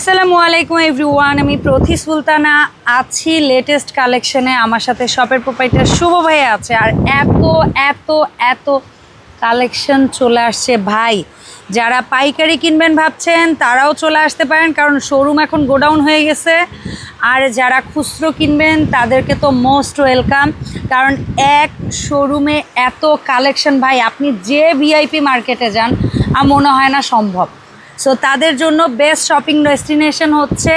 আসসালামু আলাইকুম এভরিওয়ান আমি প্রথি সুলতানা আছি লেটেস্ট কালেকশনে আমার সাথে শপের প্রোপাইটার শুভ ভাই আছে। আর এত এত এত কালেকশন চলে আসছে ভাই। যারা পাইকারি কিনবেন ভাবছেন, তারাও চলে আসতে পারেন, কারণ শোরুম এখন গোডাউন হয়ে গেছে। আর যারা খুচরো কিনবেন, তাদেরকে তো মোস্ট ওয়েলকাম কারণ এক শোরুমে এত কালেকশন ভাই, আপনি যে ভিআইপি মার্কেটে যান আর মনে হয় না সম্ভব। সো তাদের জন্য বেস্ট শপিং ডেস্টিনেশন হচ্ছে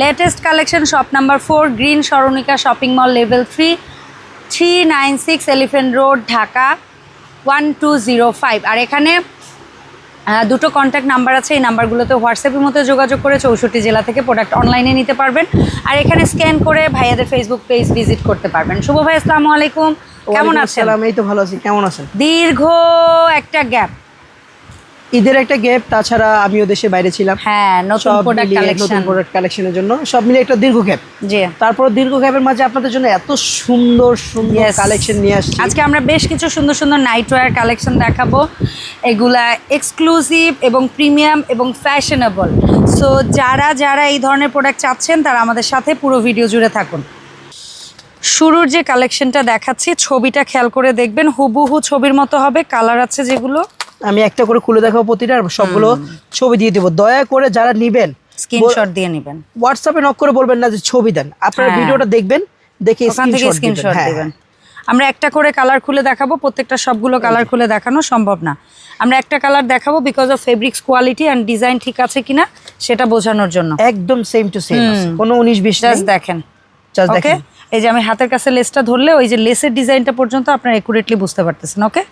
latest collection shop number four green সরণিকা shopping mall level three three nine six elephant road Dhaka one two zero five আর এখানে দুটো কন্ট্যাক্ট নাম্বার আছে। এই নাম্বারগুলোতে হোয়াটসঅ্যাপের মধ্যে যোগাযোগ করে চৌষট্টি জেলা থেকে প্রোডাক্ট অনলাইনে নিতে পারবেন। আর এখানে স্ক্যান করে ভাইয়াদের ফেসবুক পেজ ভিজিট করতে পারবেন। শুভ ভাই আসসালামু আলাইকুম। কেমন আছেন? এই তো ভালো আছি। কেমন আছেন? দীর্ঘ একটা গ্যাপ ঈদের একটা গ্যাপ তাছাড়া আমিও দেশে বাইরে ছিলাম। হ্যাঁ নতুন প্রোডাক্ট কালেকশন নতুন প্রোডাক্ট কালেকশনের জন্য। সব মিলে একটা দীর্ঘ গ্যাপ জি। তারপর দীর্ঘ গ্যাপের মাঝে আপনাদের জন্য এত সুন্দর সুন্দর কালেকশন নিয়ে আসছি। আজকে আমরা বেশ কিছু সুন্দর সুন্দর নাইট ওয়্যার কালেকশন দেখাবো। এগুলা এক্সক্লুসিভ এবং প্রিমিয়াম এবং ফ্যাশনেবল সো যারা যারা এই ধরনের প্রোডাক্ট চাচ্ছেন তারা আমাদের সাথে পুরো ভিডিও জুড়ে থাকুন। শুরুর যে কালেকশনটা দেখাচ্ছি ছবিটা খেয়াল করে দেখবেন। হুবহু ছবির মতো হবে কালার আছে যেগুলো। আমি একটা করে খুলে দেখাবো প্রতিটা সবগুলো ছবি দিয়ে দেবো। দয়া করে যারা নিবেন স্ক্রিনশট দিয়ে নেবেন। হোয়াটসঅ্যাপে নক করে বলবেন না যে ছবি দেন। আপনারা হ্যাঁ। ভিডিওটা দেখবেন দেখে স্ক্রিনশট দিবেন। হ্যাঁ। দেবেন। আমরা একটা করে কালার খুলে দেখাবো প্রত্যেকটা সবগুলো কালার খুলে দেখানো সম্ভব না। আমরা একটা কালার দেখাবো because of fabrics quality and design ঠিক আছে কিনা সেটা বোঝানোর জন্য। একদম সেম টু সেম কোনো উনিশ বিশ দেখেন। ওকে দেখেন। এই যে আমি হাতের কাছে লেসটা ধরলে ওই যে লেসের ডিজাইনটা পর্যন্ত আপনারা একুরেটলি বুঝতে পারতেছেন ওকে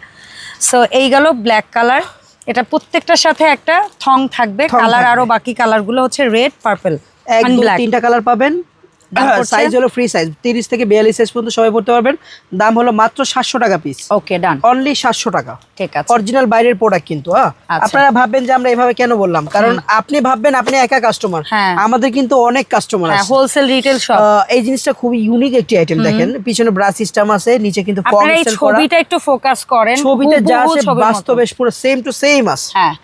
সো এই গেল ব্ল্যাক কালার এটা প্রত্যেকটার সাথে একটা থং থাকবে কালার আরও বাকি কালারগুলো হচ্ছে রেড পার্পল তিনটা কালার পাবেন? সাইজ হলো ফ্রি সাইজ তিরিশ থেকে বিয়াল্লিশ সাইজ পর্যন্ত সবাই পড়তে পারবেন। দাম হলো মাত্র সাতশো টাকা পিস ওকে ডান অনলি সাতশো টাকা। ঠিক আছে। অরিজিনাল বাইরের প্রোডাক্ট কিন্তু হ্যাঁ? আচ্ছা। আপনারা ভাববেন যে আমরা এভাবে কেন বললাম? কারণ আপনি ভাববেন আপনি একা কাস্টমার হ্যাঁ। আমাদের কিন্তু অনেক কাস্টমার হ্যাঁ আছে। হোলসেল রিটেল শপ এই জিনিসটা খুবই ইউনিক একটি আইটেম দেখেন। পিছনে ব্রাশ সিস্টেম আছে নিচে কিন্তু ফর্ম সেল করা। ছবিটা একটু ফোকাস করেন ছবিতে যা আছে বাস্তবে পুরো সেম টু সেম আছে। হ্যাঁ।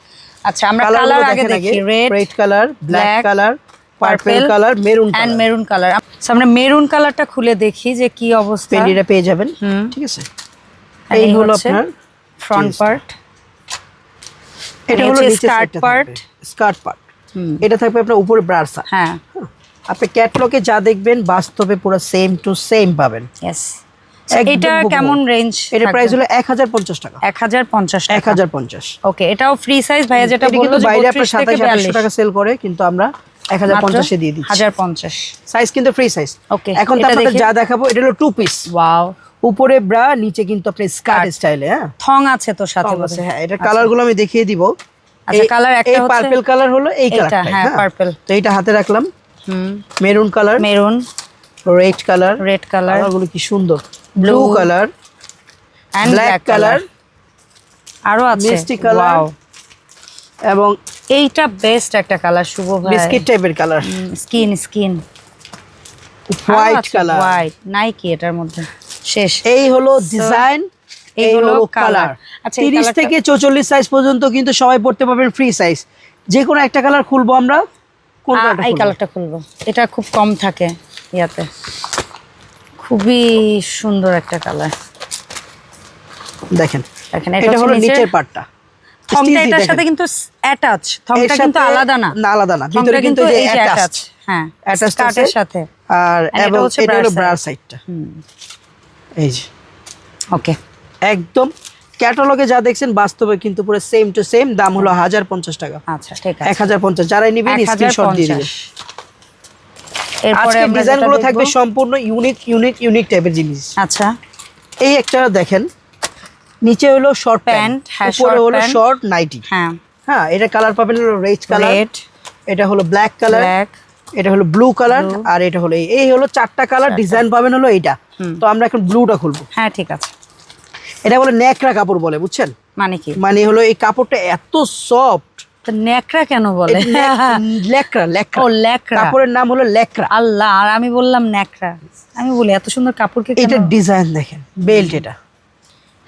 আচ্ছা আমরা কালার আগে দেখি। Red colour black colour purple colour maroon colour maroon colour আমরা মেরুন কালারটা খুলে দেখি যে কি অবস্থা। পেন্ডিটা পেয়ে যাবেন। ঠিক আছে? এই হলো আপনার ফ্রন্ট পার্ট এটা হলো skirt part। স্কার্ট পার্ট এটা থাকবে আপনার উপরে ব্রাসা হ্যাঁ। আপনি ক্যাটলগে যা দেখবেন বাস্তবে পুরো সেম টু সেম পাবেন। এটা কেমন রেঞ্জ এটা প্রাইস হলো এক হাজার পঞ্চাশ টাকা। এক হাজার পঞ্চাশ এক হাজার পঞ্চাশ। ওকে এটাও ফ্রি সাইজ ভাইয়া যেটা বলল বাইরে আপনার 32 থেকে সাতাশ আঠাশশো 42 টাকা সেল করে কিন্তু আমরা এক হাজার পঞ্চাশে দিয়ে দিচ্ছি। হাজার পঞ্চাশ। সাইজ কিন্তু ফ্রি সাইজ Okay, এখন তো আপনাদের যা দেখাবো এটা হলো টু পিস ওয়াও উপরে ব্রা নিচে কিন্তু আপনি স্কার্ট স্টাইলে হ্যাঁ? থং আছে তো সাথে আছে, হ্যাঁ এটা কালারগুলো আমি দেখিয়ে দিব। আচ্ছা, colour একটা হচ্ছে- পার্পল কালার হলো এই কালারটা হ্যাঁ, purple। তো এটা হাতে রাখলাম। হুম। Maroon colour maroon red colour red colour কালারগুলো কি সুন্দর। Blue colour and black colour colour আরও আছে। মিষ্টি কালার এবং এইটা বেস্ট একটা কালার শুভ ভাই। বিস্কিট টাইপের colour skin skin white colour white নাই কি এটার মধ্যে। শেষ। এই হলো ডিজাইন এই হলো কালার আচ্ছা, এই তিরিশ colourটা- থেকে চৌচল্লিশ সাইজ পর্যন্ত কিন্তু সবাই পড়তে পারবেন ফ্রি সাইজ যে কোনো একটা কালার খুলবো আমরা। কোন কালারটা এই কালারটা খুলবো। এটা খুব কম থাকে ইয়াতে। খুবই সুন্দর একটা কালার দেখেন। দেখেন এটা হলো নিচের পার্টটা থংটা এটার সাথে কিন্তু অ্যাটাচ থংটা কিন্তু আলাদা না। না আলাদা না। ভিতরে কিন্তু যে অ্যাটাচ অ্যাটাচ হ্যাঁ স্কার্টের আছে। সাথে। আর এবং এটা হলো bra ব্রা side। সাইডটা এই যে। ওকে একদম। ক্যাটালগে যা দেখছেন বাস্তবে কিন্তু পুরো সেম টু সেম দাম হলো হাজার পঞ্চাশ টাকা। আচ্ছা ঠিক এক হাজার পঞ্চাশ। যারাই নিবেন স্ক্রিনশট দিয়ে দিবেন। এরপরে আজকে আমরা ডিজাইন যেটা গুলো দেখবো- থাকবে সম্পূর্ণ ইউনিক ইউনিক ইউনিক টাইপের জিনিস। আচ্ছা। এই একটা দেখেন। নিচে হলো শর্ট প্যান্ট উপরে হলো শর্ট নাইটি হ্যাঁ। হ্যাঁ এটা কালার পাবেন রেড কালার এটা হলো ব্ল্যাক কালার ব্ল্যাক এটা হলো ব্লু কালার আর এটা হলো এই- হলো চারটা কালার ডিজাইন পাবেন হলো এইটা। তো আমরা এখন ব্লুটা খুলবো। হ্যাঁ ঠিক আছে। এটা বলে ন্যাকড়া কাপড় বলে বুঝছেন? মানে কি? মানে হলো এই কাপড়টা এত সফট তো ন্যাকড়া কেন বলে? লেকড়া লেকড়া ও ল্যাকড়া। কাপড়ের নাম হলো লেকড়া আল্লাহ আর আমি বললাম ন্যাকড়া। আমি বলি এত সুন্দর কাপড়কে? এটা ডিজাইন দেখেন বেল্ট এটা।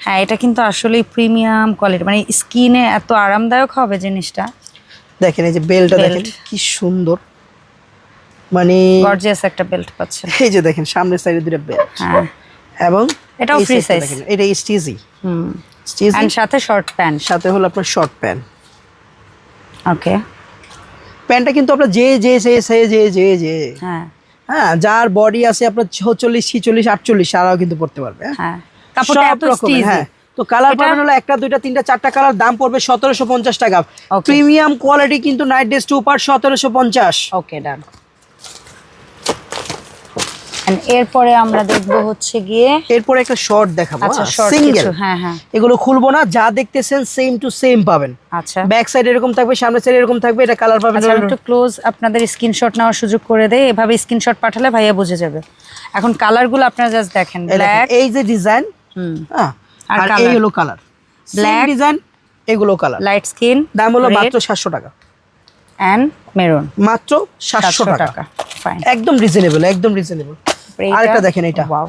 হ্যাঁ এটা কিন্তু আসলে প্রিমিয়াম কোয়ালিটি মানে স্কিনে এত আরামদায়ক হবে জিনিসটা। দেখেন এই যে বেলটা Belt. দেখেন কি সুন্দর। মানে গর্জিয়াস একটা বেল্ট পাচ্ছেন। এই যে দেখেন সামনের সাইডে দুটো বেল্ট হ্যাঁ। এবং এটাও size। দেখেন, এটা স্টিজি হুম। স্টিজি এন্ড সাথে শর্ট প্যান্ট সাথে হলো আপনার শর্ট প্যান্ট ওকে প্যান্টটা কিন্তু আপনার যে যে যে সে যে যে যে। হ্যাঁ। হ্যাঁ যার বডি আছে আপনার ছচল্লিশ ছিচল্লিশ আটচল্লিশ তারাও কিন্তু পড়তে পারবে হ্যাঁ? হ্যাঁ কাপড়টা এত হ্যাঁ। তো কালার এটা- পাবেন হলো একটা দুইটা তিনটা চারটা কালার দাম পড়বে সতেরোশো পঞ্চাশ টাকা। প্রিমিয়াম কোয়ালিটি কিন্তু নাইট ড্রেস টু পার সতেরোশো পঞ্চাশ। ওকে ডান এরপরে আমরা দেখব হচ্ছে গিয়ে এরপরে একটা শর্ট দেখাবো আচ্ছা সিঙ্গেল হ্যাঁ হ্যাঁ। এগুলো খুলবো না যা দেখতেছেন সেম টু সেম পাবেন। আচ্ছা। ব্যাক সাইড এরকম থাকবে সামনের সাইড এরকম থাকবে এটা কালার পাবেন আচ্ছা একটু ক্লোজ আপনাদের স্ক্রিনশট নেওয়ার সুযোগ করে দেয় এভাবে স্ক্রিনশট পাঠালে ভাইয়া বুঝে যাবে। এখন কালারগুলো আপনারা জাস্ট দেখেন এই ব্ল্যাক এই যে ডিজাইন হ্যাঁ আর এই হলো কালার ব্ল্যাক ডিজাইন এগুলো কালার লাইট স্কিন দাম হলো মাত্র সাতশো টাকা। অ্যান্ড মেরুন মাত্র সাতশো টাকা। ফাইন একদম রিজনেবল একদম রিজনেবল আরেকটা দেখেন এটা। ওয়াও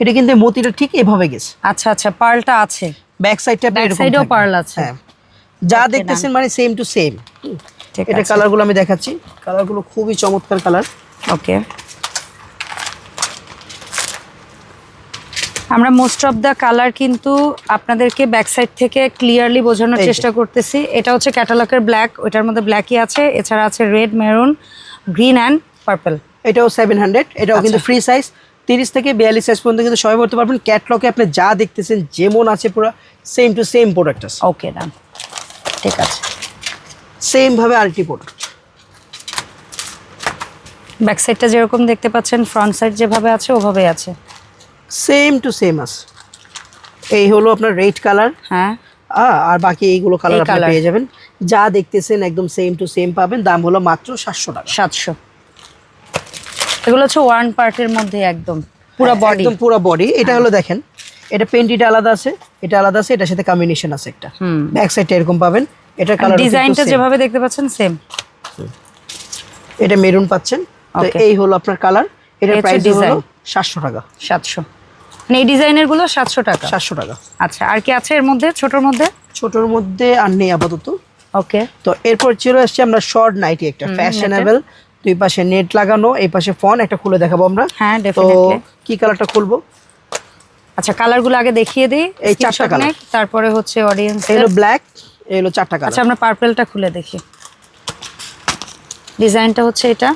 এটা কিন্তু মতিটা ঠিক এভাবে গেছে। আচ্ছা আচ্ছা পার্লটা আছে। ব্যাক সাইডটা side এও pearl আছে। হ্যাঁ। যা দেখতেছেন মানে সেম টু সেম ঠিক এটা কালারগুলো আমি দেখাচ্ছি। কালারগুলো খুবই চমৎকার কালার ওকে আমরা মোস্ট অফ দ্য কালার কিন্তু আপনাদেরকে ব্যাক সাইড থেকে ক্লিয়ারলি বোঝানোর চেষ্টা করতেছি। এটা হচ্ছে ক্যাটালগের ব্ল্যাক ওইটার মধ্যে ব্ল্যাকই আছে। এছাড়া আছে red maroon green and purple এটাও সেভেন হান্ড্রেড এটাও কিন্তু আচ্ছা। ফ্রি সাইজ তিরিশ থেকে বিয়াল্লিশ সাইজ পর্যন্ত কিন্তু সবাই করতে পারবেন ক্যাটলকে আপনি যা দেখতেছেন যেমন আছে পুরো সেম টু সেম প্রোডাক্ট আছে। ওকে ডান ঠিক আছে। সেম ভাবে আরেকটি প্রোডাক্ট ব্যাক সাইডটা যেরকম দেখতে পাচ্ছেন ফ্রন্ট সাইড যেভাবে আছে ওভাবেই আছে। সেম টু সেম আছে এই হলো আপনার রেড কালার হ্যাঁ। আর বাকি এইগুলো কালার আপনি পেয়ে যাবেন। যা দেখতেছেন একদম সেম টু সেম পাবেন। দাম হলো মাত্র সাতশো টাকা। সাতশো। এগুলো হচ্ছে ওয়ান পার্টের মধ্যে একদম। পুরো হ্যাঁ, বডি একদম পুরো বডি এটা হলো দেখেন এটা পেন্টিটা আলাদা আছে। এটা আলাদা আছে এটার সাথে কম্বিনেশন আছে একটা। হুম। ব্যাক সাইডটা এরকম পাবেন। এটা কালার ডিজাইনটা যেভাবে দেখতে পাচ্ছেন সেম এটা মেরুন পাচ্ছেন। তো এই হলো আপনার কালার হচ্ছে প্রাইস হলো design। সাতশো টাকা। সাতশো। মানে এই ডিজাইনেরগুলো সাতশো টাকা। সাতশো টাকা। আচ্ছা আর কি আছে এর মধ্যে ছোটোর মধ্যে? ছোটর মধ্যে আর নেই আপাতত। ওকে। তো এরপর চলে আসছে আমরা শর্ট নাইটি একটা ফ্যাশনেবল। দুই পাশে নেট লাগানো এই পাশে ফোন একটা খুলে দেখাবো আমরা। হ্যাঁ, তো কি কালারটা খুলবো? আচ্ছা কালারগুলো আগে দেখিয়ে দিই। এই চারটা। নেক, তারপরে হচ্ছে অডিয়েন্স হলো ব্ল্যাক এই হলো চারটা আচ্ছা কালার আমরা পার্পেলটা খুলে দেখি। ডিজাইনটা হচ্ছে এটা।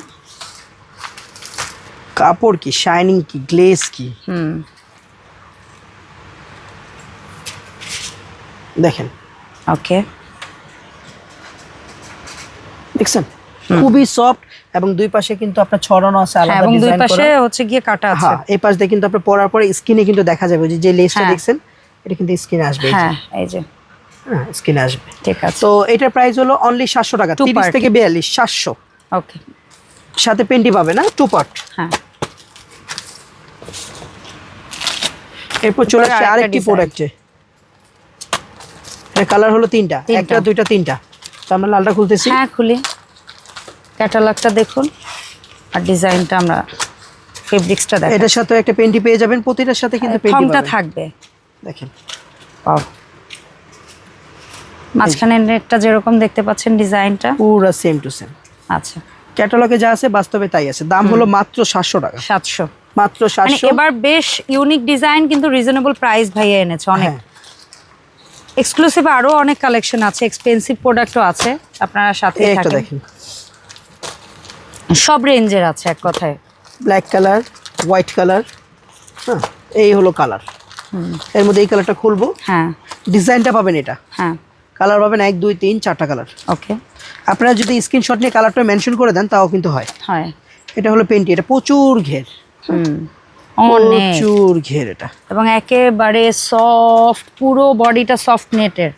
কাপড় কি শাইনিং কি গ্লেজ কি? হুম। দেখেন। ওকে। দেখছেন? খুবই সফট এবং দুই পাশে কিন্তু আপনার ছড়ানো আছে হ্যাঁ আলাদা এবং দুই পাশে হচ্ছে গিয়ে কাটা আছে। হ্যাঁ এই পাশ দিয়ে কিন্তু আপনি পরার পরে স্কিনে কিন্তু দেখা যাবে যে যে লেসটা হ্যাঁ। দেখছেন এটা কিন্তু স্কিনে আসবে হ্যাঁ এই যে। হ্যাঁ স্কিনে আসবে। ঠিক আছে। তো এটার প্রাইস হলো অনলি সাতশো টাকা Two তিরিশ part। থেকে বিয়াল্লিশ সাতশো। ওকে। সাথে পেন্টি পাবে না? টু পার্ট হ্যাঁ। এরপর চলে আসছে আরেকটি প্রোডাক্টে কালার হলো তিনটা। একটা দুইটা তিনটা। তো আমরা লালটা খুলতেছি। হ্যাঁ খুলি। ক্যাটালগটা দেখুন। আর ডিজাইনটা আমরা ফেব্রিক্সটা দেখেন এটার সাথে একটা পেন্টি পেয়ে যাবেন প্রতিটার সাথে কিন্তু পেন্টি থমটা থাকবে। দেখেন। পাও মাঝখানে নেটটা যেরকম দেখতে পাচ্ছেন ডিজাইনটা। পুরো সেম টু সেম আচ্ছা। ক্যাটালগে যা আছে বাস্তবে তাই আছে। দাম হলো মাত্র সাতশো টাকা। সাতশো। মাত্র মানে সাতশো। এবার বেশ ইউনিক ডিজাইন কিন্তু রিজনেবল প্রাইস ভাইয়া এনেছে অনেক। হ্যাঁ। এক্সক্লুসিভ আরও অনেক কালেকশন আছে এক্সপেন্সিভ প্রোডাক্টও আছে আপনারা সাথে দেখেন। সব রেঞ্জের আছে এক কথায়। ব্ল্যাক কালার হোয়াইট কালার হ্যাঁ এই হলো কালারের মধ্যে এই কালারটা খুলবো। হ্যাঁ। ডিজাইনটা পাবেন এটা। হ্যাঁ। কালার পাবেন এক দুই তিন চারটা কালার ওকে আপনারা যদি স্ক্রিনশট নিয়ে কালারটা মেনশন করে দেন তাও কিন্তু হয়। হয়। এটা হলো পেন্টি এটা প্রচুর ঘের। হুম। অনেক প্রচুর ঘের এটা। এবং একেবারে সফট পুরো বডিটা সফট নেটের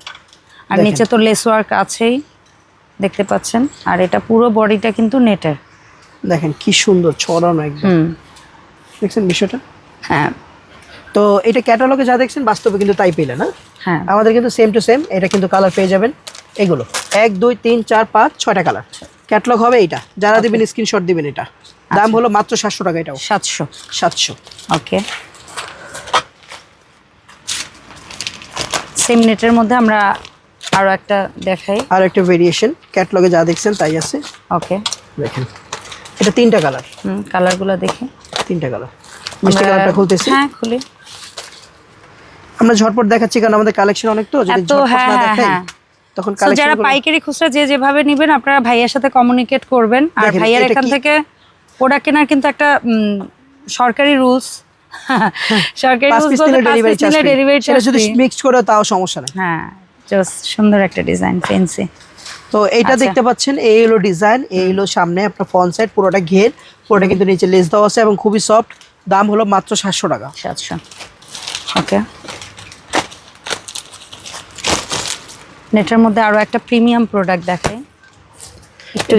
আর নিচে তো লেস ওয়ার্ক আছেই দেখতে পাচ্ছেন। আর এটা পুরো বডিটা কিন্তু নেটের দেখেন কি সুন্দর ছড়ানো একদম। দেখছেন বিষয়টা? হ্যাঁ। তো এটা ক্যাটালগে যা দেখছেন বাস্তবে কিন্তু তাই পেলেন না হ্যাঁ। আমাদের কিন্তু সেম টু সেম এটা কিন্তু কালার পেয়ে যাবেন। এগুলো। এক দুই তিন চার পাঁচ ছয়টা কালার ক্যাটালগ হবে এটা যারা দিবেন স্ক্রিনশট দিবেন এটা। দাম হলো মাত্র সাতশো টাকা এটাও। সাতশো। সাতশো। ওকে। সেম নেটের মধ্যে আমরা আরও একটা দেখাই। আর একটা ভেরিয়েশন ক্যাটলগে যা দেখছেন তাই আছে। ওকে। দেখেন। এটা তিনটা কালার হুম কালারগুলো দেখি। তিনটা কালার মিষ্টি কালারটা খুলতেছি। হ্যাঁ খুলি। আমরা ঝটপট দেখাচ্ছি কারণ আমাদের কালেকশন অনেক তো যদি ঝটপট না হ্যাঁ, দেখাই হ্যাঁ। তখন তো যারা পাইকারি খুচরা যে যেভাবে নেবেন আপনারা ভাইয়ার সাথে কমিউনিকেট করবেন। আর ভাইয়ার এখান থেকে প্রোডাক্ট কেনার কিন্তু একটা সরকারি রুলস সরকারি ডেলিভারি সেটা যদি মিক্স করে তাও সমস্যা নেই। হ্যাঁ জাস্ট সুন্দর একটা ডিজাইন ফেন্সি তো এইটা আচ্ছা। দেখতে পাচ্ছেন এই হলো ডিজাইন এই হলো সামনে আপনার ফ্রন্ট সাইড পুরোটা ঘের। পুরোটা কিন্তু নিচে লেস দেওয়া আছে এবং খুবই সফট দাম হলো মাত্র সাতশো টাকা। সাতশো। ওকে নেটের মধ্যে আরও একটা প্রিমিয়াম প্রোডাক্টের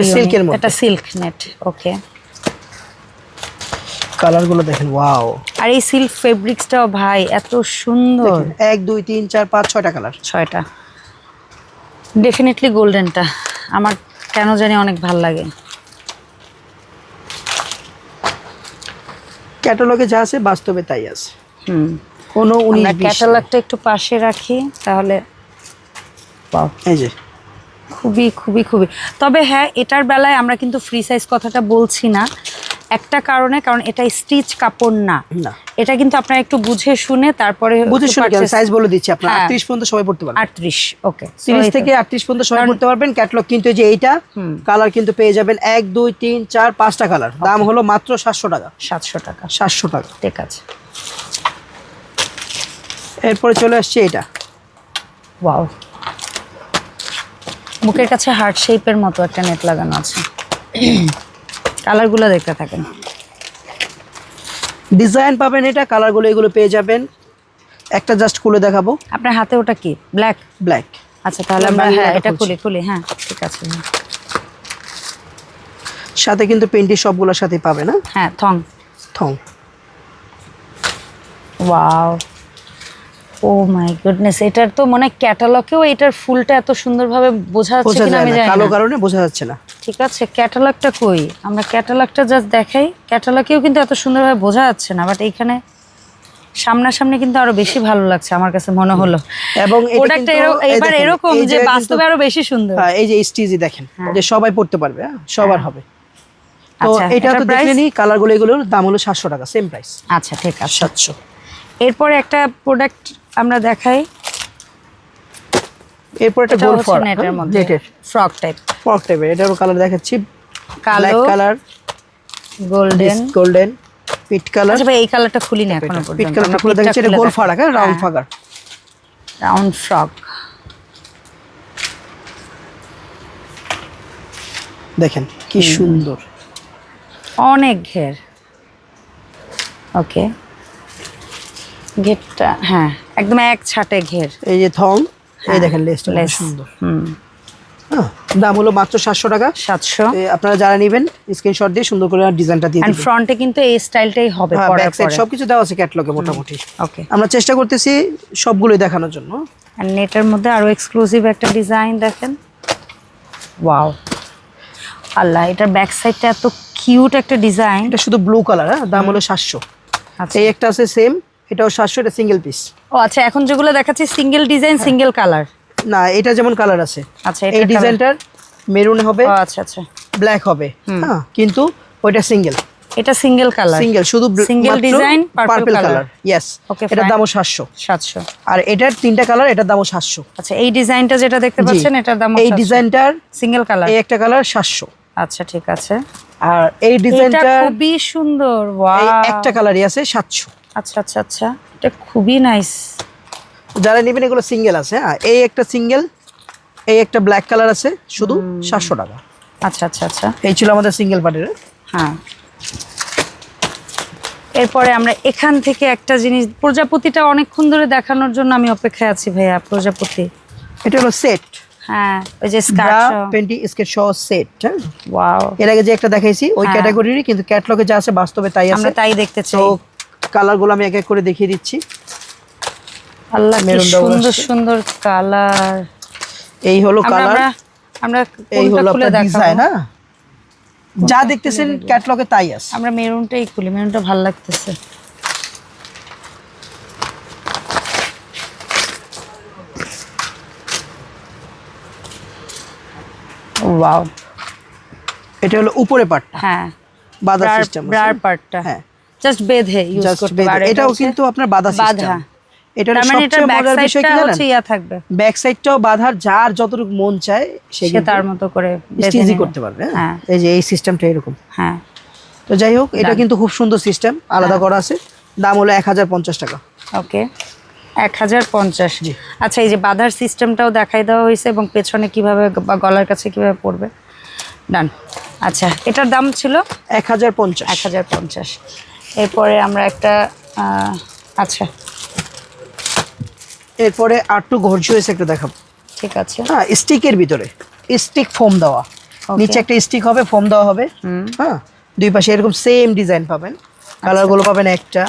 unique। মধ্যে। এটা সিল্ক নেট ওকে কালারগুলো দেখেন ওয়াও। আর এই সিল্ক ফেব্রিক্সটাও ভাই এত সুন্দর। এক দুই তিন চার পাঁচ ছয়টা কালার। ছয়টা। ডেফিনেটলি গোল্ডেনটা আমার কেন জানি অনেক ভালো লাগে। ক্যাটালগে যা আছে বাস্তবে তাই আছে। হুম। কোনো আমরা ক্যাটালগটা একটু পাশে রাখি তাহলে এই যে। খুবই খুবই খুবই। তবে হ্যাঁ এটার বেলায় আমরা কিন্তু ফ্রি সাইজ কথাটা বলছি না। একটা কারণে কারণ এটা স্টিচ কাপড় না। না। এটা কিন্তু আপনারা একটু বুঝে শুনে তারপরে বুঝে শুনে সাইজ বলে দিচ্ছি আপনার। হ্যাঁ। আটত্রিশ পর্যন্ত সবাই পড়তে পারবেন। আটত্রিশ ওকে তিরিশ থেকে আটত্রিশ পর্যন্ত সবাই পড়তে পারবেন। ক্যাটলগ কিন্তু এই যে এইটা। কালার কিন্তু পেয়ে যাবেন এক দুই তিন চার পাঁচটা কালার দাম হলো মাত্র সাতশো টাকা। সাতশো টাকা। সাতশো টাকা। ঠিক আছে। এরপরে চলে আসছে এটা। ওয়াও বুকের কাছে হার্ট শেপের মতো একটা নেট লাগানো আছে। কালারগুলো দেখতে থাকেন। ডিজাইন পাবেন এটা কালারগুলো এগুলো পেয়ে যাবেন। একটা জাস্ট খুলে দেখাবো। আপনার হাতে ওটা কি? ব্ল্যাক ব্ল্যাক আচ্ছা তাহলে আমরা হ্যাঁ এটা। খুলি খুলি হ্যাঁ ঠিক আছে। সাথে কিন্তু পেন্টি সবগুলোর সাথে পাবে না হ্যাঁ থং। থং। ওয়াও ও মাই গুডনেস এটার তো মনে হয় ক্যাটালগেও এটার ফুলটা এত সুন্দরভাবে বোঝা যাচ্ছে কিনা আমি না জানি কালো কারণে বোঝা যাচ্ছে না। ঠিক আছে ক্যাটালগটা কই? আমরা ক্যাটালগটা জাস্ট দেখাই। ক্যাটালগেও কিন্তু এত সুন্দরভাবে বোঝা যাচ্ছে না বাট এইখানে সামনাসামনি কিন্তু আরও বেশি ভালো লাগছে আমার কাছে মনে হলো। এবং প্রোডাক্টটা এবার এরকম যে বাস্তবে আরও বেশি সুন্দর। হ্যাঁ এই যে স্টিজি দেখেন হ্যাঁ। যে সবাই পড়তে পারবে হ্যাঁ সবার হবে। তো আচ্ছা, এটা তো দেখলে price? নি কালারগুলো এগুলোর দাম হলো সাতশো টাকা সেম প্রাইস আচ্ছা ঠিক আছে। সাতশো। এরপরে একটা প্রোডাক্ট আমরা দেখাই। এরপর একটা গোল ফর নেটের ফ্রক টাইপ ফর্ক টাইপের এটারও কালার দেখাচ্ছি। কালো। ব্ল্যাক কালার গোল্ডেন গোল্ডেন পিট কালার আচ্ছা ভাই এই কালারটা খুলি না এখনও পিট কালারটা খুলে দেখাচ্ছি এটা গোল ফারাক হ্যাঁ? রাউন্ড ফাগার। রাউন্ড ফ্রক দেখেন কি সুন্দর। অনেক ঘের। ওকে ঘেরটা হ্যাঁ একদম এক ছাটে ঘের। এই যে থং এই হ্যাঁ, দেখেন লেসটা সুন্দর। হুম। হ্যাঁ দাম হলো মাত্র সাতশো টাকা। সাতশো। আপনারা যারা নেবেন স্ক্রিনশট দিয়ে সুন্দর করে ডিজাইনটা দিয়ে দিবেন। ফ্রন্টে কিন্তু এই স্টাইলটাই হবে ব্যাক সাইড সবকিছু দেওয়া আছে ক্যাটলগে মোটামুটি। ওকে আমরা চেষ্টা করতেছি সবগুলোই দেখানোর জন্য। আর নেটের মধ্যে আরও এক্সক্লুসিভ একটা ডিজাইন দেখেন। ওয়াও আল্লাহ এটার ব্যাক সাইডটা এত কিউট একটা ডিজাইন এটা শুধু ব্লু কালার হ্যাঁ দাম হলো সাতশো। আচ্ছা। এই একটা আছে সেম এটাও সাতশো এটা সিঙ্গেল পিস ও আচ্ছা এখন যেগুলো দেখাচ্ছি সিঙ্গেল ডিজাইন সিঙ্গেল কালার না এটা যেমন কালার আছে। আচ্ছা এই ডিজাইনটার মেরুন হবে আচ্ছা আচ্ছা। ব্ল্যাক হবে হ্যাঁ কিন্তু ওইটা সিঙ্গেল এটা সিঙ্গেল কালার সিঙ্গেল শুধু design, purple purple colour yes এটার দামও সাতশো। সাতশো। আর এটার তিনটা কালার এটার দামও সাতশো। আচ্ছা এই ডিজাইনটা যেটা দেখতে পাচ্ছেন এটার দাম এই ডিজাইনটার সিঙ্গেল কালার এই একটা কালার সাতশো। আচ্ছা ঠিক আছে। আর এই এটা ডিজাইনটার খুবই সুন্দর এই ওয়াও একটা কালারই আছে সাতশো। আচ্ছা আচ্ছা আচ্ছা। এটা খুবই নাইস যারা নেবেন এগুলো সিঙ্গেল আছে হ্যাঁ? এই একটা সিঙ্গেল এই একটা ব্ল্যাক কালার আছে শুধু সাতশো টাকা। আচ্ছা আচ্ছা আচ্ছা। এই ছিল আমাদের সিঙ্গেল পার্টের হ্যাঁ। এরপরে আমরা এখান থেকে একটা জিনিস প্রজাপতিটা অনেকক্ষণ ধরে দেখানোর জন্য আমি অপেক্ষায় আছি ভাইয়া প্রজাপতি। এটা হলো সেট হ্যাঁ ওই যে ব্রা স্কার্ট পেন্টি স্কেট সহ সেট হ্যাঁ? ওয়াও এর আগে যে একটা দেখাইছি ওই। ক্যাটাগরিরই কিন্তু ক্যাটলগে যা আছে বাস্তবে তাই আছে। আমরা তাই দেখতে চাই। কালারগুলো আমি এক এক করে দেখিয়ে দিচ্ছি। আল্লাহ কি সুন্দর সুন্দর কালার। এই হলো কালার। আমরা এই হলো ডিজাইন দেখাবো? হ্যাঁ? যা দেখতেছেন ক্যাটলগে তাই আছে। আমরা মেরুনটাই খুলি মেরুনটা ভালো লাগতেছে। ওয়াও এটা হলো উপরে পার্টটা হ্যাঁ। ব্রার সিস্টেম ব্রার পার্টটা হ্যাঁ। জাস্ট বেঁধে ইউজ করতে পারে। এটাও কিন্তু আপনার বাধা সিস্টেম মানে এটার সবচেয়ে মজার বিষয় কি জানেন? ইয়া থাকবে। ব্যাক সাইডটাও বাধার যার যতটুকু মন চায় সে তার মতো করে নেবে। করতে পারবে হ্যাঁ? হ্যাঁ। এই যে এই সিস্টেমটা এরকম। হ্যাঁ। তো যাই হোক এটা কিন্তু খুব সুন্দর সিস্টেম আলাদা করা আছে। দাম হলো এক হাজার পঞ্চাশ টাকা। ওকে। এক হাজার পঞ্চাশ। আচ্ছা এই যে বাধার সিস্টেমটাও দেখাই দেওয়া হয়েছে এবং পেছনে কীভাবে বা গলার কাছে কীভাবে পড়বে? ডান আচ্ছা এটার দাম ছিল এক হাজার পঞ্চাশ। এক হাজার পঞ্চাশ। এরপরে আমরা একটা আচ্ছা। এরপরে আটটু গর্জিয়াস একটা দেখাবো। ঠিক আছে। হ্যাঁ স্টিকের ভিতরে। স্টিক ফোম দেওয়া। নিচে একটা স্টিক হবে ফোম দেওয়া হবে। হুম। হ্যাঁ দুই পাশে এরকম সেম ডিজাইন পাবেন। কালারগুলো পাবেন একটা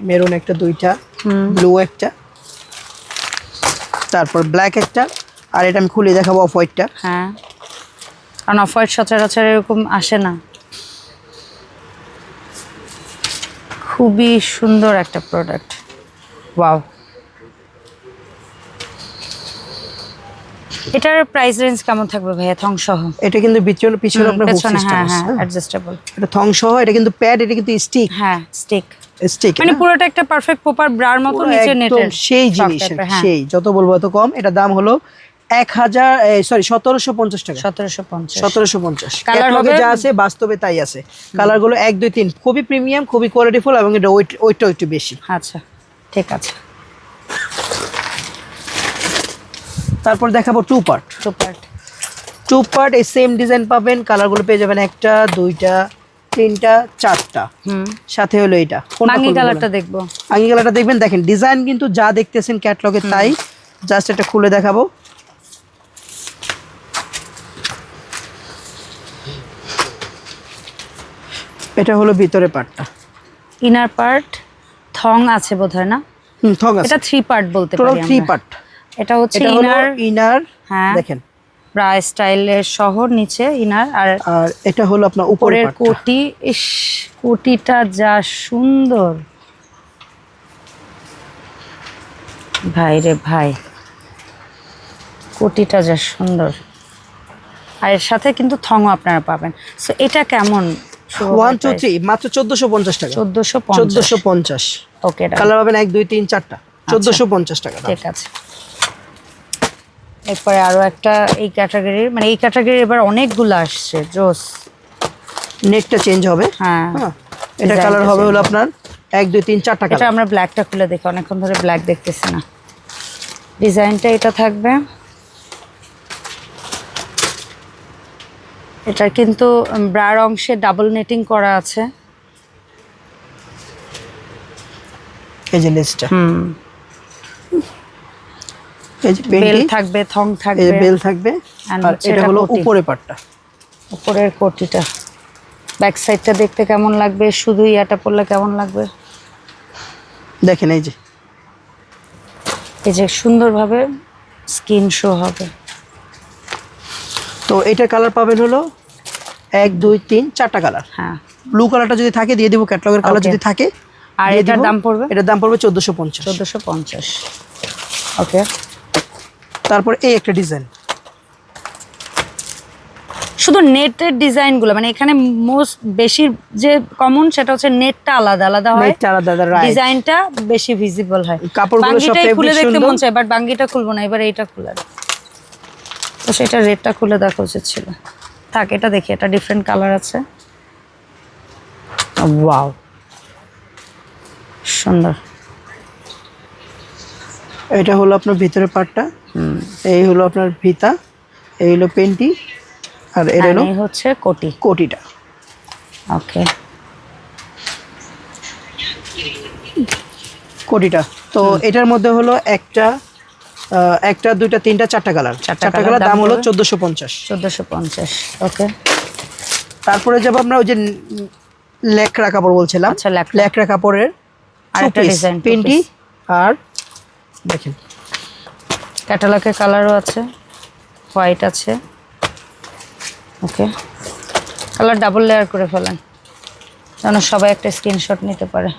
মেরুন একটা দুইটা ব্লু একটা। তারপর ব্ল্যাক একটা। আর এটা আমি খুলে দেখাবো অফ হোয়াইটটা হ্যাঁ। কারণ অফ হোয়াইট সচরাচর এরকম আসে না। খুবই সুন্দর একটা প্রোডাক্ট ওয়াও এটার প্রাইস রেঞ্জ কেমন থাকবে ভাইয়া? থং সহ? এটা কিন্তু পিছনে পিছনে আপনার হুক সিস্টেম হ্যাঁ আছে। হ্যাঁ হ্যাঁ। অ্যাডজাস্টেবল এটা থং সহ এটা কিন্তু প্যাড এটা কিন্তু স্টিক হ্যাঁ স্টিক স্টিক মানে পুরোটা একটা পারফেক্ট প্রপার ব্রার মতো নিচে নেটের সেই জিনিস হ্যাঁ। সেই যত বলব তত কম। এটা দাম হলো এক হাজার সরি সতেরোশো পঞ্চাশ টাকা। সতেরোশো পঞ্চাশ। সতেরোশো পঞ্চাশ? যা আছে বাস্তবে তাই আছে। কালারগুলো এক দুই তিন খুবই প্রিমিয়াম খুবই কোয়ালিটিফুল এবং এটা ওয়েট ওয়েটটা একটু বেশি। আচ্ছা ঠিক আছে। তারপর দেখাবো two part two part two part এই সেম ডিজাইন পাবেন। কালারগুলো পেয়ে যাবেন একটা দুইটা তিনটা চারটা। হুম। সাথে হলো এটা মাঙ্গি কালারটা দেখব। আঙ্গি কালারটা দেখবেন। দেখেন ডিজাইন কিন্তু যা দেখতেছেন ক্যাটলগে তাই। জাস্ট এটা খুলে দেখাবো। এটা হলো ভিতরে পার্টটা। ইনার পার্ট থং আছে বোধহয় না? হুম থক আছে। এটা থ্রি পার্ট বলতে পারি থ্রি পার্ট এটা হচ্ছে ইনার ইনার হ্যাঁ দেখেন। ব্রা স্টাইলের সহ নিচে ইনার আর আর এটা হলো আপনার উপরের উপরের কোটি ইস কোটিটা যা সুন্দর। ভাই রে ভাই কোটিটা যা সুন্দর। আর এর সাথে কিন্তু থংও আপনারা পাবেন। সো এটা কেমন? ওয়ান টু থ্রি মাত্র চোদ্দশো পঞ্চাশ টাকা। চোদ্দশো চোদ্দশো পঞ্চাশ। ওকে কালার পাবেন এক দুই তিন চারটা? চোদ্দশো পঞ্চাশ টাকা ঠিক আছে। এরপরে আরও একটা এই ক্যাটাগরির মানে এই ক্যাটাগরির এবার অনেকগুলো আসছে। জোস। চেঞ্জ হবে। হ্যাঁ। হ্যাঁ। এটা কালার হবে হলো আপনার এক দুই তিন চারটা এটা আমরা ব্ল্যাকটা খুলে দেখি অনেকক্ষণ ধরে ব্ল্যাক দেখতেছি না। ডিজাইনটা এটা থাকবে। এটা কিন্তু ব্রার অংশে ডাবল নেটিং করা আছে। এই যে লেসটা হুম। এই যে বেল থাকবে থং এই থাকবে বেল থাকবে। আর এটা হলো উপরে পাটটা। উপরের কোটিটা। ব্যাক সাইডটা দেখতে কেমন লাগবে? শুধু ইয়াটা পরলে কেমন লাগবে? দেখেন এই যে। এই যে সুন্দরভাবে স্কিন শো হবে। তো এটার কালার পাবেন হলো এক দুই তিন চারটা কালার হ্যাঁ। ব্লু কালারটা যদি থাকে দিয়ে দিব ক্যাটালগের কালার যদি থাকে আর এটার দাম পড়বে? এটার দাম পড়বে চোদ্দোশো পঞ্চাশ। চোদ্দোশো পঞ্চাশ। ওকে তারপর এই একটা ডিজাইন শুধু নেটের ডিজাইনগুলো মানে এখানে মোস্ট বেশি যে কমন সেটা হচ্ছে নেটটা আলাদা আলাদা হয়। নেটটা আলাদা আলাদা. ডিজাইনটা বেশি ভিজিবল হয়। কাপড়গুলো সব খুলে দেখতে। মন চায় বাট বাঙ্গিটা খুলবো না এবার এইটা খুলে। তো সেটা রেডটা খুলে দেখা উচিত ছিল। থাক এটা দেখি এটা ডিফারেন্ট কালার আছে। ওয়াও সুন্দর। এটা হলো আপনার ভিতরের পার্টটা এই হলো আপনার ভিতা এই হলো পেন্টি আর এর হলো হচ্ছে কোটি। কোটিটা। ওকে কোটিটা। তো এটার মধ্যে হলো একটা একটা দুইটা তিনটা চারটা কালার। চারটা কালার দাম হলো? চোদ্দোশো পঞ্চাশ। চোদ্দোশো পঞ্চাশ ওকে। তারপরে যাব আমরা ওই যে লেকড়া কাপড় বলছিলাম। আচ্ছা। লেকড়া কাপড়ের পেন্টি আর দেখেন। ক্যাটালগের কালারও আছে হোয়াইট আছে ওকে। কালার ডাবল লেয়ার করে ফেলেন যেন সবাই একটা স্ক্রিনশট নিতে পারে।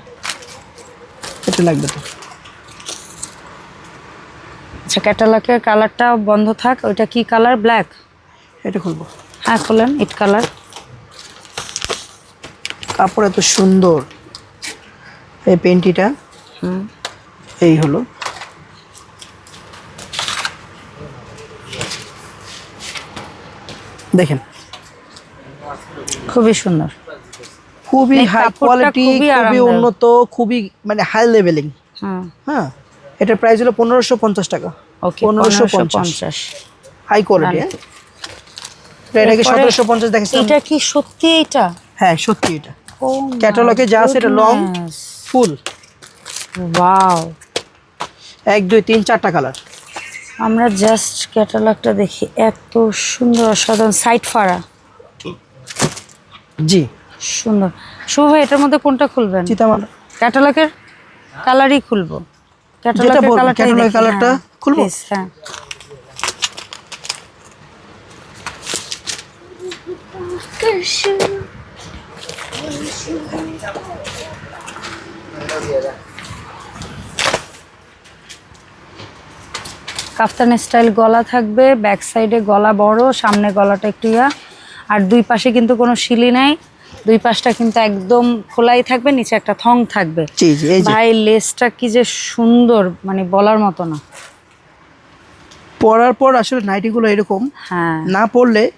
এটা লাগবে তো। আচ্ছা ক্যাটালগের কালারটা বন্ধ থাক ওইটা কি কালার ব্ল্যাক এটা খুলবো। হ্যাঁ খোলেন ইট কালার কাপড় এত সুন্দর। এই পেন্টিটা হুম। এই হলো। দেখেন। খুবই সুন্দর। খুবই হাই কোয়ালিটি খুবই উন্নত খুবই মানে হাই লেভেলিং হুম। হ্যাঁ। এটার প্রাইস হলো পনেরোশো পঞ্চাশ টাকা। ওকে পনেরোশো পঞ্চাশ। High quality Done. এটা কি সতেরোশো পঞ্চাশ এটা কি সত্যি এটা? হ্যাঁ সত্যি এটা। ও ক্যাটালগে যা আছে এটা লং ফুল ওয়াও এক দুই তিন চারটা কালার আমরা জাস্ট ক্যাটালগটা দেখি এত সুন্দর অসাধারণ। সাইড ফাড়া। জি। সুন্দর। শুভ এটার মধ্যে কোনটা খুলবেন? চিতামালা ক্যাটালগের কালারই খুলবো। কালারটাই কালারটা হ্যাঁ, খুলবো? হ্যাঁ। কাফতান স্টাইল গলা থাকবে ব্যাক সাইডে গলা বড় সামনে গলাটা একটু ইয়া। আর দুই পাশে কিন্তু কোনো শিলি নাই। দুই পাশটা কিন্তু একদম খোলাই থাকবে নিচে একটা থং থাকবে। ভাই লেসটা কি যে সুন্দর মানে বলার মতো না। পরার পর আসলে নাইটিগুলো এরকম হ্যাঁ। না পরলে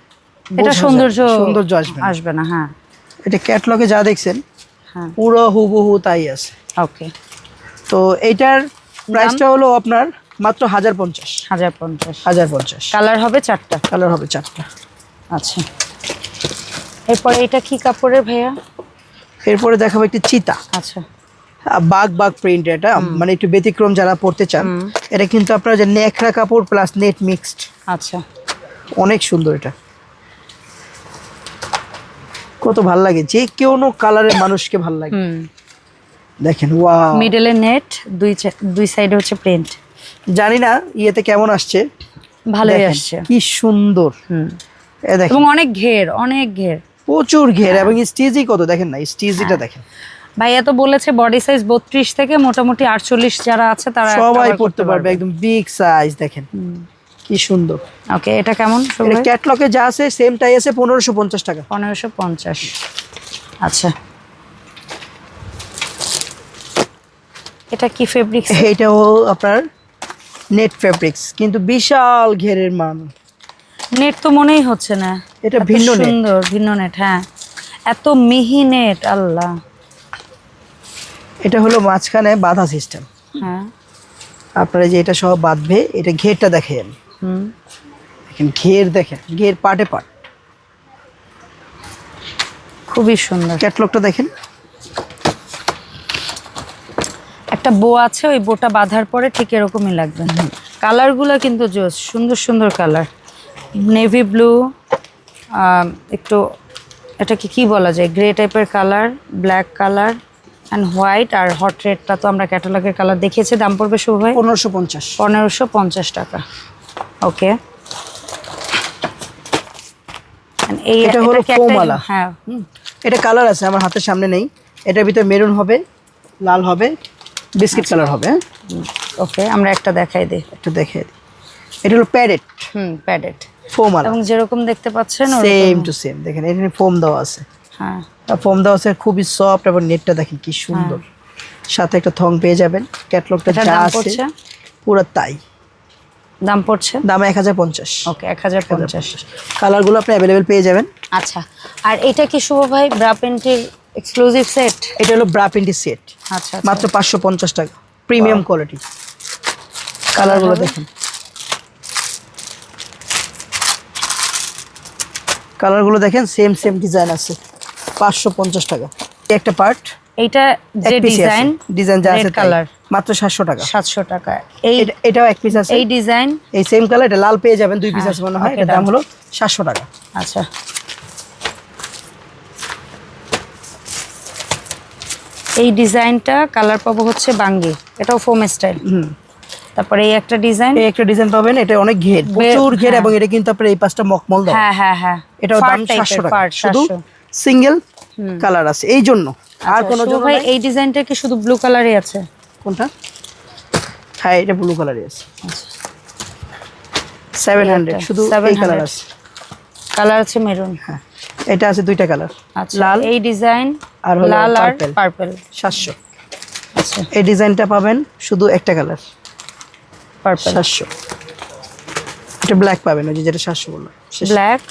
এটা সৌন্দর্য সৌন্দর্য আসবে না। আসবে না হ্যাঁ। এটা ক্যাটলগে যা দেখছেন হ্যাঁ। পুরো হুবহু তাই আছে। ওকে। তো এইটার প্রাইসটা হলো আপনার মাত্র হাজার পঞ্চাশ। হাজার পঞ্চাশ। হাজার পঞ্চাশ। কালার হবে চারটা। কালার হবে চারটা। আচ্ছা। এরপরে এটা কি কাপড়ের ভাইয়া? এরপরে দেখাবো একটি চিতা। আচ্ছা। বাঘ বাঘ প্রিন্ট এটা মানে একটু ব্যতিক্রম যারা পড়তে চান এটা কিন্তু আপনার যে নেকড়া কাপড় প্লাস নেট মিক্সড আচ্ছা। অনেক সুন্দর এটা। কত ভালো লাগে যে কোনো কালারের মানুষকে ভালো লাগে। দেখেন ওয়া মিডলে নেট দুই দুই সাইডে হচ্ছে প্রিন্ট জানি না ইয়েতে কেমন আসছে। ভালোই আসছে। কি সুন্দর। হুম। এ দেখেন। এবং অনেক ঘের অনেক ঘের। প্রচুর ঘের এবং স্টিজি কত? দেখেন না স্টিজিটা দেখেন। ভাইয়া তো বলেছে বডি সাইজ বত্রিশ থেকে মোটামুটি আটচল্লিশ যারা আছে তারা সবাই পড়তে পারবে একদম বিগ সাইজ দেখেন। কি সুন্দর। ওকে এটা কেমন এটা ক্যাটলগে যা আছে সেমটাই আছে পনেরোশো পঞ্চাশ টাকা। পনেরোশো পঞ্চাশ। আচ্ছা। এটা কি ফেব্রিক এইটাও আপনার নেট ফেব্রিক্স কিন্তু বিশাল ঘেরের মান। নেট তো মনেই হচ্ছে না। এটা ভিন্ন। সুন্দর ভিন্ন নেট হ্যাঁ। এত মিহি নেট আল্লাহ। এটা হলো মাঝখানে বাধা সিস্টেম। হ্যাঁ। আপনারা যে এটা সব বাঁধবে এটা ঘেরটা দেখেন। হুম। দেখেন ঘের দেখেন ঘের পাটে পাট খুবই সুন্দর। ক্যাটলগটা দেখেন। একটা বো আছে ওই বোটা বাঁধার পরে ঠিক এরকমই লাগবে। কালারগুলো কিন্তু জোস সুন্দর সুন্দর কালার। নেভি ব্লু একটু এটাকে কি বলা যায়? গ্রে টাইপের colour black colour and white R hot রেডটা তো আমরা ক্যাটালগের কালার দেখিয়েছি। দাম পড়বে শুভ ভাই? পনেরোশো পঞ্চাশ। পনেরোশো পঞ্চাশ টাকা। ওকে এই এটা হলো ফোমওয়ালা। হ্যাঁ। এটা কালার আছে আমার হাতের সামনে নেই। এটার ভিতরে মেরুন হবে লাল হবে বিস্কিট কালার হবে হ্যাঁ? ওকে আমরা একটা দেখাই দিই। একটু দেখে দিই। এটা হলো প্যারেট হুম প্যাডেড ফোম এবং যেরকম দেখতে পাচ্ছেন সেম টু সেম দেখেন এখানে ফোম দেওয়া আছে। হ্যাঁ। ফোম দেওয়া আছে খুবই সফট এবং নেটটা দেখেন কি সুন্দর। সাথে একটা থং পেয়ে যাবেন। ক্যাটলগটা যা আছে পুরো তাই। দাম পড়ছে? দাম এক হাজার পঞ্চাশ। ওকে এক হাজার পঞ্চাশ। কালারগুলো আপনি অ্যাভেলেবেল পেয়ে যাবেন। আচ্ছা আর এটা কি শুভ ভাই ব্রা প্যান্টের এক্সক্লুসিভ সেট এটা হলো ব্রা প্যান্টি সেট আচ্ছা মাত্র পাঁচশো পঞ্চাশ টাকা। প্রিমিয়াম কোয়ালিটি কালারগুলো? দেখেন। কালারগুলো দেখেন সেম সেম ডিজাইন আছে। পাঁচশো পঞ্চাশ টাকা। একটা পার্ট এইটা যে ডিজাইন ডিজাইন যা আছে কালার মাত্র সাতশো টাকা। সাতশো টাকা। এই এটাও এক পিস আছে। এই ডিজাইন এই সেম কালার এটা লাল পেয়ে যাবেন দুই পিস হ্যাঁ, আছে মনে হয়। এটার দাম. হলো সাতশো টাকা। আচ্ছা। এই ডিজাইনটা কালার পাবো হচ্ছে বাঙ্গি। এটাও ফোম স্টাইল হুম। তারপরে এই একটা ডিজাইন। এই একটা ডিজাইন পাবেন এটা অনেক ঘের প্রচুর ঘের হ্যাঁ। এবং এটা কিন্তু আপনার এই পাঁচটা মকমল দাও হ্যাঁ হ্যাঁ হ্যাঁ। এটাও দাম type সাতশো এর, টাকা শুধু সিঙ্গেল কালার আছে এই জন্য। আর আচ্ছা, কোনো জন্য ভাই এই ডিজাইনটা কি শুধু ব্লু কালারই আছে? কোনটা? হ্যাঁ এটা ব্লু কালারই আছে। সেভেন হান্ড্রেড এটা, শুধু এই কালার আছে। কালার আছে মেরুন হ্যাঁ এটা আছে দুইটা কালার আচ্ছা লাল এই ডিজাইন আর হলো লাল আর পার্পল সাতশো। আচ্ছা। এই ডিজাইনটা পাবেন শুধু একটা কালার পার্পল। সাতশো এটা ব্ল্যাক পাবেন ওই যে যেটা সাতশো বলল। শেষ। ব্ল্যাক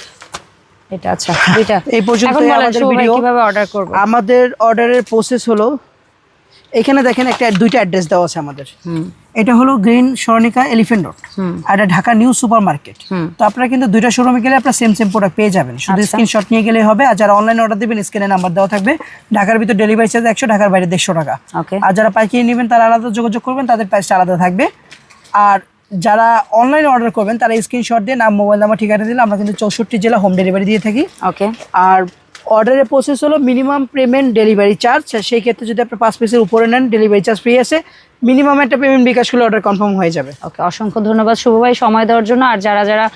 এটা আচ্ছা দুইটা। এই পর্যন্ত আমাদের ভিডিও কীভাবে অর্ডার করব? আমাদের অর্ডারের প্রসেস হলো এখানে দেখেন একটা দুইটা অ্যাড্রেস দেওয়া আছে আমাদের। এটা হলো গ্রিন স্বর্ণিকা এলিফেন্ট রোড। আর এটা ঢাকা নিউ সুপার মার্কেট। তো আপনারা কিন্তু দুইটা শোরুমে গেলে আপনারা সেম সেম প্রোডাক্ট পেয়ে যাবেন। শুধু আচ্ছা। স্ক্রিনশট নিয়ে গেলেই হবে। আর যারা অনলাইনে অর্ডার দেবেন স্ক্রিনে নাম্বার দেওয়া থাকবে। ঢাকার ভিতর ডেলিভারি চার্জ একশো ঢাকার বাইরে দেড়শো টাকা। ওকে আর যারা পাইকারি নেবেন তারা আলাদা যোগাযোগ করবেন তাদের প্রাইসটা আলাদা থাকবে। আর যারা অনলাইন অর্ডার করবেন তারা স্ক্রিনশট দিয়ে নাম মোবাইল নাম্বার ঠিকানা দিলে আমরা কিন্তু চৌষট্টি জেলা হোম ডেলিভারি দিয়ে থাকি। ওকে আর অর্ডারের প্রসেস হলো মিনিমাম পেমেন্ট ডেলিভারি চার্জ সেই ক্ষেত্রে যদি আপনি পাঁচ পিসের উপরে নেন ডেলিভারি চার্জ ফ্রি আছে। মিনিমাম একটা পেমেন্ট বিকাশ করলে অর্ডার কনফার্ম হয়ে যাবে। ওকে অসংখ্য ধন্যবাদ শুভ ভাই সময় দেওয়ার জন্য। আর যারা যারা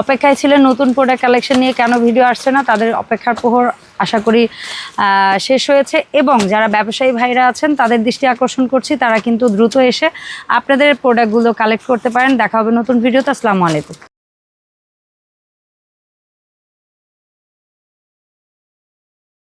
অপেক্ষায় ছিলেন নতুন প্রোডাক্ট কালেকশন নিয়ে, কেন ভিডিও আসছে না, তাদের অপেক্ষার প্রহর আশা করি শেষ হয়েছে। এবং যারা ব্যবসায়ী ভাইরা আছেন, তাদের দৃষ্টি আকর্ষণ করছি, তারা কিন্তু দ্রুত এসে আপনাদের প্রোডাক্টগুলো কালেক্ট করতে পারেন। দেখা হবে নতুন ভিডিওতে আসসালামু আলাইকুম।